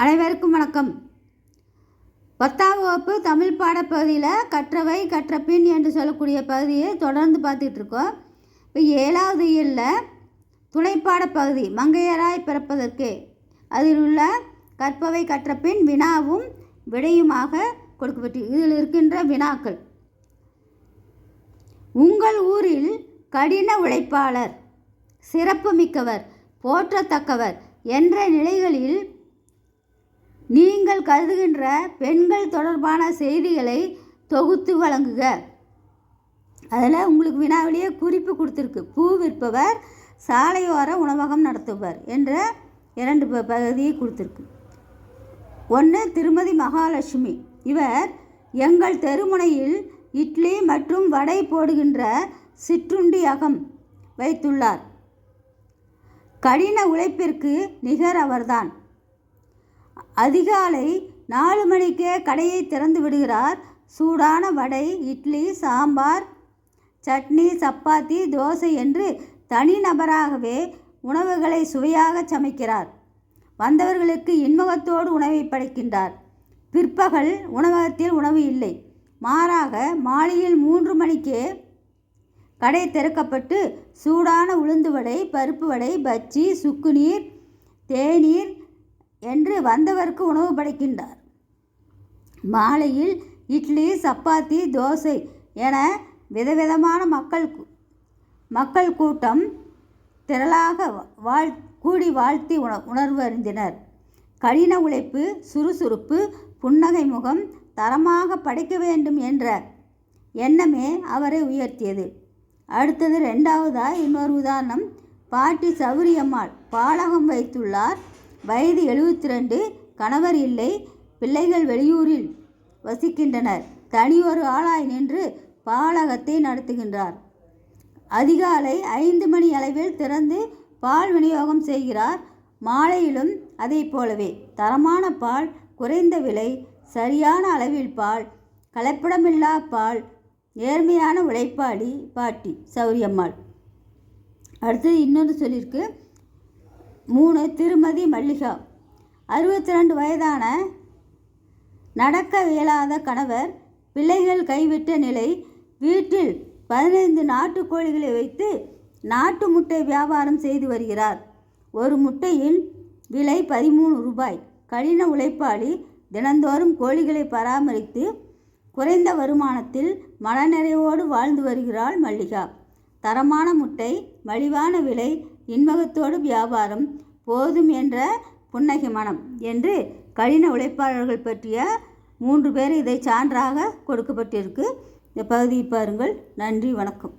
அனைவருக்கும் வணக்கம். பத்தாம் வகுப்பு தமிழ் பாடப்பகுதியில் கற்றவை கற்றபின் என்று சொல்லக்கூடிய பகுதியை தொடர்ந்து பார்த்துட்டு இருக்கோம் இப்போ ஏழாவது இயலில் துணைப்பாடப் பகுதி மங்கையராய் பிறப்பதற்கு. அதில் உள்ள கற்பவை கற்றபின் வினாவும் விடையுமாக கொடுக்கப்பட்டு இதில் இருக்கின்ற வினாக்கள். உங்கள் ஊரில் கடின உழைப்பாளர் சிறப்புமிக்கவர் போற்றத்தக்கவர் என்ற நிலைகளில் நீங்கள் கருதுகின்ற பெண்கள் தொடர்பான செய்திகளை தொகுத்து வழங்குக. அதில் உங்களுக்கு வினாவிலேயே குறிப்பு கொடுத்துருக்கு. பூ விற்பவர் சாலையோர உணவகம் நடத்துவர் என்ற இரண்டு பகுதியை கொடுத்துருக்கு. ஒன்று திருமதி மகாலட்சுமி. இவர் எங்கள் தெருமுனையில் இட்லி மற்றும் வடை போடுகின்ற சிற்றுண்டியகம் வைத்துள்ளார். கடின உழைப்பிற்கு நிகர் அவர்தான். அதிகாலை நாலு மணிக்கே கடையை திறந்து விடுகிறார். சூடான வடை இட்லி சாம்பார் சட்னி சப்பாத்தி தோசை என்று தனிநபராகவே உணவுகளை சுவையாக சமைக்கிறார். வந்தவர்களுக்கு இன்முகத்தோடு உணவை படைக்கின்றார். பிற்பகல் உணவகத்தில் உணவு இல்லை. மாறாக மாலையில் மூன்று மணிக்கே கடை திறக்கப்பட்டு சூடான உளுந்து வடை பருப்பு வடை பஜ்ஜி சுக்குநீர் தேநீர் என்று வந்தவருக்கு உணவு படைக்கின்றார். மாலையில் இட்லி சப்பாத்தி தோசை என விதவிதமான மக்கள் மக்கள் கூட்டம் திரளாக வாழ் கூடி வாழ்த்தி உண உணர்வு அறிந்தனர். கடின உழைப்பு சுறுசுறுப்பு புன்னகை முகம் தரமாக படைக்க வேண்டும் என்ற எண்ணமே அவரை உயர்த்தியது. அடுத்தது ரெண்டாவதாக இன்னொரு உதாரணம் பாட்டி சௌரியம்மாள் பாலகம் வைத்துள்ளார். வயது எழுபத்தி ரெண்டு கணவர் இல்லை பிள்ளைகள் வெளியூரில் வசிக்கின்றனர். தனியொரு ஆளாய் நின்று பாலகத்தை நடத்துகின்றார். அதிகாலை ஐந்து மணி அளவில் திறந்து பால் விநியோகம் செய்கிறார். மாலையிலும் அதைப் போலவே தரமான பால் குறைந்த விலை சரியான அளவில் பால் கலப்படமில்லா பால் நேர்மையான உழைப்பாளி பாட்டி சௌரியம்மாள். அடுத்தது இன்னொன்று சொல்லியிருக்கு மூணு திருமதி மல்லிகா. அறுபத்தி ரெண்டு வயதான நடக்க இயலாத கணவர் பிள்ளைகள் கைவிட்ட நிலை வீட்டில் பதினைந்து நாட்டுக்கோழிகளை வைத்து நாட்டு முட்டை வியாபாரம் செய்து வருகிறார். ஒரு முட்டையின் விலை பதிமூணு ரூபாய். கடின உழைப்பாளி தினந்தோறும் கோழிகளை பராமரித்து குறைந்த வருமானத்தில் மனநிறைவோடு வாழ்ந்து வருகிறாள் மல்லிகா. தரமான முட்டை மலிவான விலை இன்மகத்தோடு வியாபாரம் போதும் என்ற புன்னகை மனம் என்று கடின உழைப்பாளர்கள் பற்றிய மூன்று பேர் இதை சான்றாக கொடுக்கப்பட்டிருக்கு. இந்த பகுதியை பாருங்கள். நன்றி வணக்கம்.